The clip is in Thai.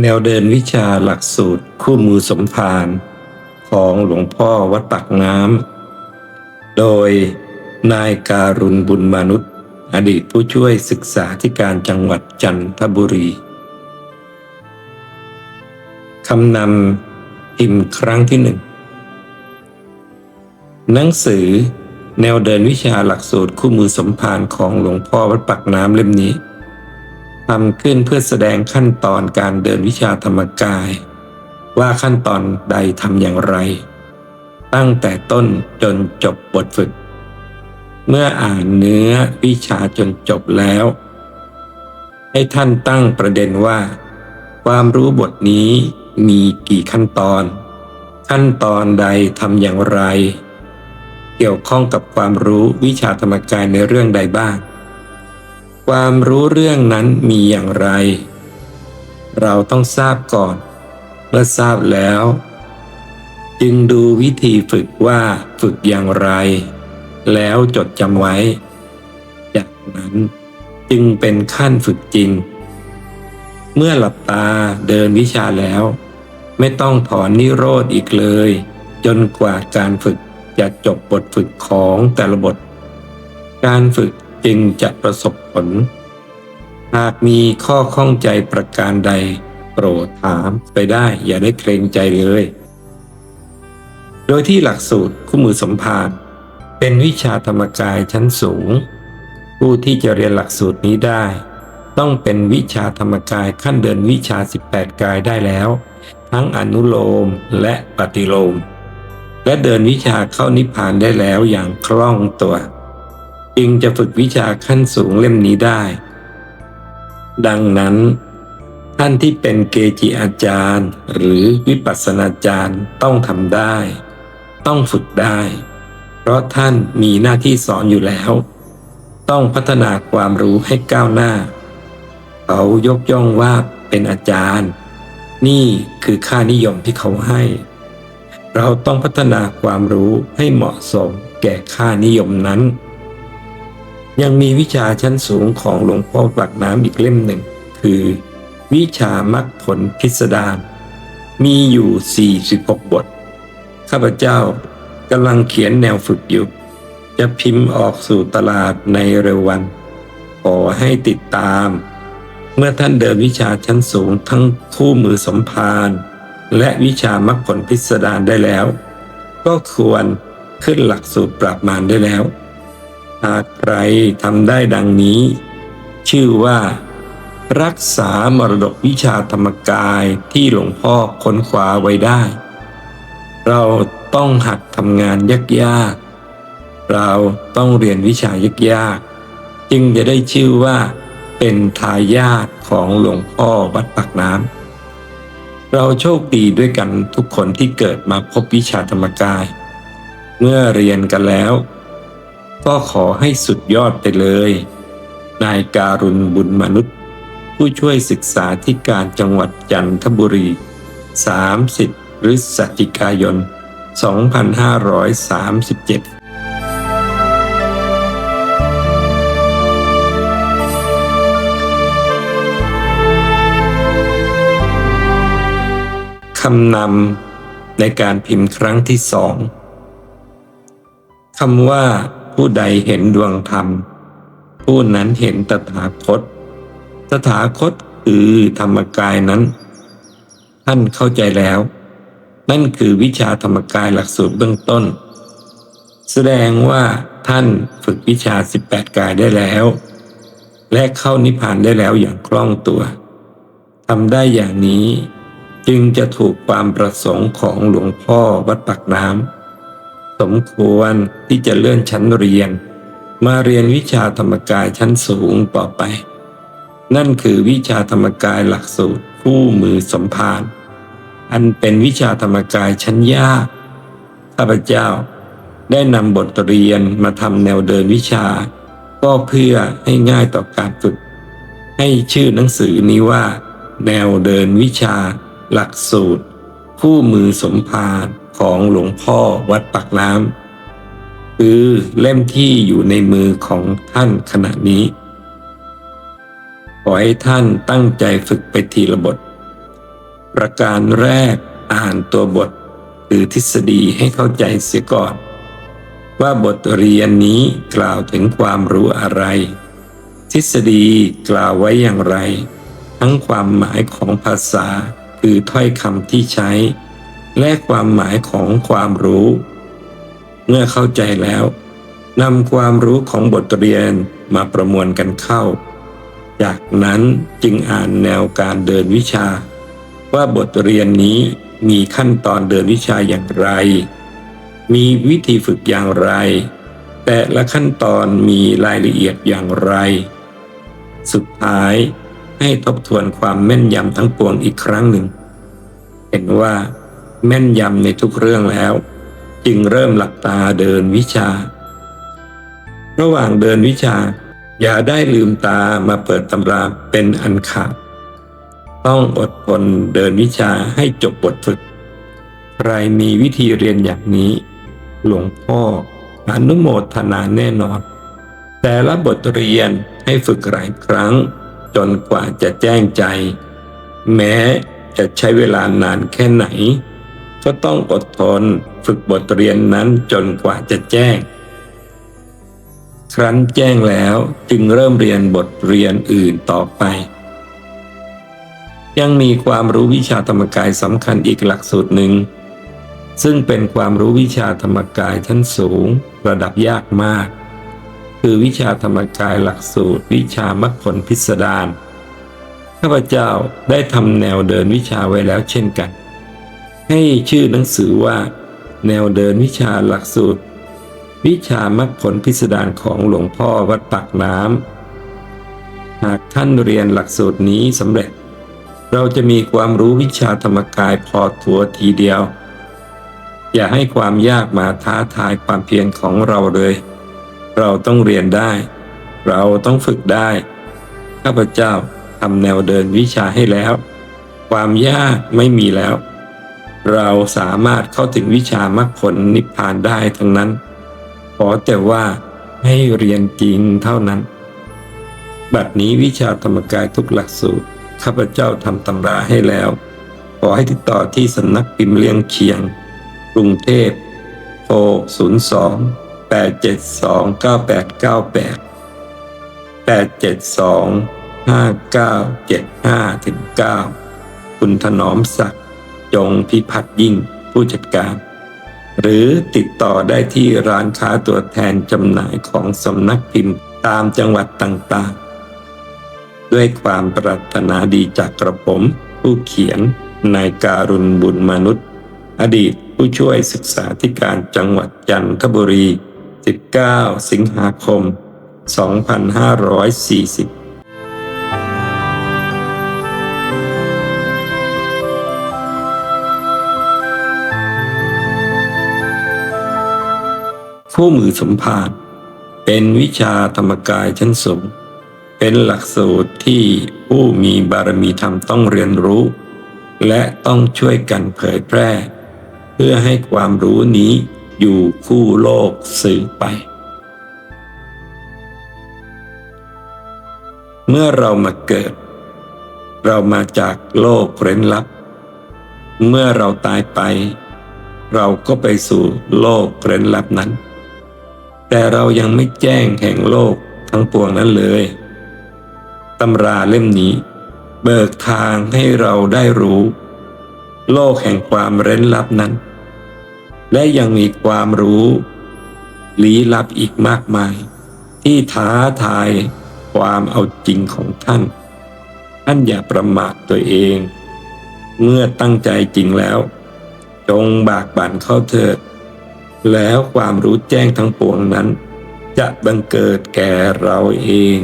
แนวเดินวิชาหลักสูตรคู่มือสมภารของหลวงพ่อวัดปากน้ำ โดยนายการุณบุญมนุษย์ อดีตผู้ช่วยศึกษาธิการจังหวัดจันทบุรีคำนำพิมพ์ครั้งที่หนึ่งหนังสือแนวเดินวิชาหลักสูตรคู่มือสมภารของหลวงพ่อวัดปักน้ำเล่มนี้ ทำขึ้นเพื่อแสดงขั้นตอนการเดินวิชาธรรมกาย ว่าขั้นตอนใดทำอย่างไร ตั้งแต่ต้นจนจบบทฝึก เมื่ออ่านเนื้อวิชาจนจบแล้ว ให้ท่านตั้งประเด็นว่า ความรู้บทนี้มีกี่ขั้นตอน ขั้นตอนใดทำอย่างไร เกี่ยวข้องกับความรู้วิชาธรรมกายในเรื่องใดบ้าง ความรู้เรื่องนั้นมีอย่างไร เราต้องทราบก่อน เมื่อทราบแล้ว จึงดูวิธีฝึกว่าฝึกอย่างไร แล้วจดจำไว้ จากนั้นจึงเป็นขั้นฝึกจริง เมื่อหลับตาเดินวิชาแล้ว ไม่ต้องถอนนิโรธอีกเลย จนกว่าการฝึกจะจบบทฝึกของแต่ละบท การฝึก จึงจะประสบผล หากมีข้อข้องใจประการใดโปรดถามไปได้อย่าได้เกรงใจเลย โดยที่หลักสูตรคู่มือสมภารเป็นวิชาธรรมกายชั้นสูง ผู้ที่จะเรียนหลักสูตรนี้ได้ ต้องเป็นวิชาธรรมกายขั้นเดินวิชา 18 กายได้แล้ว ทั้งอนุโลมและปฏิโลม และเดินวิชาเข้านิพพานได้แล้วอย่างคล่องตัว จึงจะฝึกวิชาขั้นสูงเล่มนี้ได้ ดังนั้น ท่านที่เป็นเกจิอาจารย์ หรือวิปัสสนาจารย์ต้องทำได้ ต้องฝึกได้ เพราะท่านมีหน้าที่สอนอยู่แล้ว ต้องพัฒนาความรู้ให้ก้าวหน้า เขายกย่องว่าเป็นอาจารย์ นี่คือค่านิยมที่เขาให้ เราต้องพัฒนาความรู้ให้เหมาะสมแก่ค่านิยมนั้น ยังมีวิชาชั้นสูงของหลวงพ่อปากน้ำอีกเล่มหนึ่ง คือ วิชามรรคผลพิสดารมีอยู่ 46 บท ข้าพเจ้ากำลังเขียนแนวฝึกอยู่ จะพิมพ์ออกสู่ตลาดในเร็ววัน ขอให้ติดตาม เมื่อท่านเดินวิชาชั้นสูงทั้งคู่มือสมภารและวิชามรรคผลพิสดารได้แล้ว ก็ควรขึ้นหลักสูตรปราบมารได้แล้ว หากใครทำได้ดังนี้ ชื่อว่า รักษามรดกวิชาธรรมกายที่หลวงพ่อค้นคว้าไว้ได้ เราต้องหัดทำงานยากๆ เราต้องเรียนวิชายากๆ จึงจะได้ชื่อว่า เป็นทายาทของหลวงพ่อวัดปากน้ำ เราโชคดีด้วยกันทุกคนที่เกิดมาพบวิชาธรรมกาย เมื่อเรียนกันแล้ว ก็ขอให้สุดยอดไปเลย นายการุณบุญมนุษย์ ผู้ช่วยศึกษาที่การจังหวัดจันทบุรี 30พฤศจิกายน 2537คำนำในการพิมพ์ครั้งที่สองคำว่า ผู้ใดเห็นดวงธรรม ผู้นั้นเห็นตถาคต ตถาคตคือธรรมกายนั้น ท่านเข้าใจแล้ว นั่นคือวิชาธรรมกายหลักสูตรเบื้องต้น แสดงว่าท่านฝึกวิชา 18 กายได้แล้ว และเข้านิพพานได้แล้วอย่างคล่องตัวทำได้อย่างนี้จึงจะถูกความประสงค์ของหลวงพ่อวัดปักน้ำ สมควรที่จะเลื่อนชั้นเรียน มาเรียนวิชาธรรมกายชั้นสูงต่อไป นั่นคือวิชาธรรมกายหลักสูตรคู่มือสมภารอันเป็นวิชาธรรมกายชั้นยากข้าพเจ้าได้นำบทเรียนมาทำแนวเดินวิชา ก็เพื่อให้ง่ายต่อการฝึก ให้ชื่อหนังสือนี้ว่า แนวเดินวิชา หลักสูตร คู่มือสมภาร ของหลวงพ่อวัดปักน้ำคือเล่มที่อยู่ในมือของท่านขณะนี้ ขอให้ท่านตั้งใจฝึกไปทีละบท ประการแรกอ่านตัวบทคือทฤษฎีให้เข้าใจเสียก่อน ว่าบทเรียนนี้กล่าวถึงความรู้อะไร ทฤษฎีกล่าวไว้อย่างไร ทั้งความหมายของภาษาคือถ้อยคำที่ใช้ และความหมายของความรู้ เมื่อเข้าใจแล้วนำความรู้ของบทเรียนมาประมวลกันเข้า จากนั้นจึงอ่านแนวการเดินวิชา ว่าบทเรียนนี้มีขั้นตอนเดินวิชาอย่างไร มีวิธีฝึกอย่างไร แต่ละขั้นตอนมีรายละเอียดอย่างไร สุดท้ายให้ทบทวนความแม่นยำทั้งปวงอีกครั้งหนึ่ง เห็นว่า แม่นยำในทุกเรื่องแล้ว จึงเริ่มหลับตาเดินวิชา ระหว่างเดินวิชา อย่าได้ลืมตามาเปิดตำราเป็นอันขาด ต้องอดทนเดินวิชาให้จบบทฝึก ใครมีวิธีเรียนอย่างนี้ หลวงพ่ออนุโมทนาแน่นอน แต่ละบทเรียนให้ฝึกหลายครั้ง จนกว่าจะแจ้งใจ แม้จะใช้เวลานานแค่ไหน ก็ต้องอดทนฝึกบทเรียนนั้นจนกว่าจะแจ้ง ครั้นแจ้งแล้วจึงเริ่มเรียนบทเรียนอื่นต่อไป ยังมีความรู้วิชาธรรมกายสำคัญอีกหลักสูตรหนึ่ง ซึ่งเป็นความรู้วิชาธรรมกายชั้นสูงระดับยากมาก คือวิชาธรรมกายหลักสูตร วิชามรรคผลพิสดารข้าพเจ้าได้ทำแนวเดินวิชาไว้แล้วเช่นกัน ให้ชื่อหนังสือว่า แนวเดินวิชาหลักสูตร วิชามรรคผลพิสดารของหลวงพ่อวัดปากน้ำหากท่านเรียนหลักสูตรนี้สำเร็จ เราจะมีความรู้วิชาธรรมกายพอตัวทีเดียว อย่าให้ความยากมาท้าทายความเพียรของเราเลย เราต้องเรียนได้ เราต้องฝึกได้ข้าพเจ้าทำแนวเดินวิชาให้แล้ว ความยากไม่มีแล้ว เราสามารถเข้าถึงวิชามรรคผลนิพพานได้ทั้งนั้น ขอแต่ว่าให้เรียนจริงเท่านั้น บัดนี้วิชาธรรมกายทุกหลักสูตร ข้าพเจ้าทำตำราให้แล้ว ขอให้ติดต่อที่สำนักพิมพ์เลี้ยงเคียง กรุงเทพโทร02 872 9898 872 5975ถึง9คุณถนอมศักดิ์ จงพิพัฒน์ยิ่งผู้จัดการ หรือติดต่อได้ที่ร้านค้าตัวแทนจำหน่ายของสำนักพิมพ์ตามจังหวัดต่างๆ ด้วยความปรารถนาดีจากกระผม ผู้เขียนนายการุณบุญมนุษย์ อดีตผู้ช่วยศึกษาธิการจังหวัดจันทบุรี 19 สิงหาคม 2540 คู่มือสมภารเป็นวิชาธรรมกายชั้นสูง เป็นหลักสูตรที่ผู้มีบารมีธรรมต้องเรียนรู้ และต้องช่วยกันเผยแพร่ เพื่อให้ความรู้นี้อยู่คู่โลกสื่อไป เมื่อเรามาเกิด เรามาจากโลกเร้นลับ เมื่อเราตายไป เราก็ไปสู่โลกเร้นลับนั้น แต่เรายังไม่แจ้งแห่งโลกทั้งปวงนั้นเลยตำราเล่มนี้ เบิกทางให้เราได้รู้ โลกแห่งความเร้นลับนั้น และยังมีความรู้ลี้ลับอีกมากมาย ที่ท้าทายความเอาจริงของท่าน ท่านอย่าประมาทตัวเอง เมื่อตั้งใจจริงแล้ว จงบากบั่นเข้าเถิด แล้วความรู้แจ้งทั้งปวงนั้น จะบังเกิดแก่เราเอง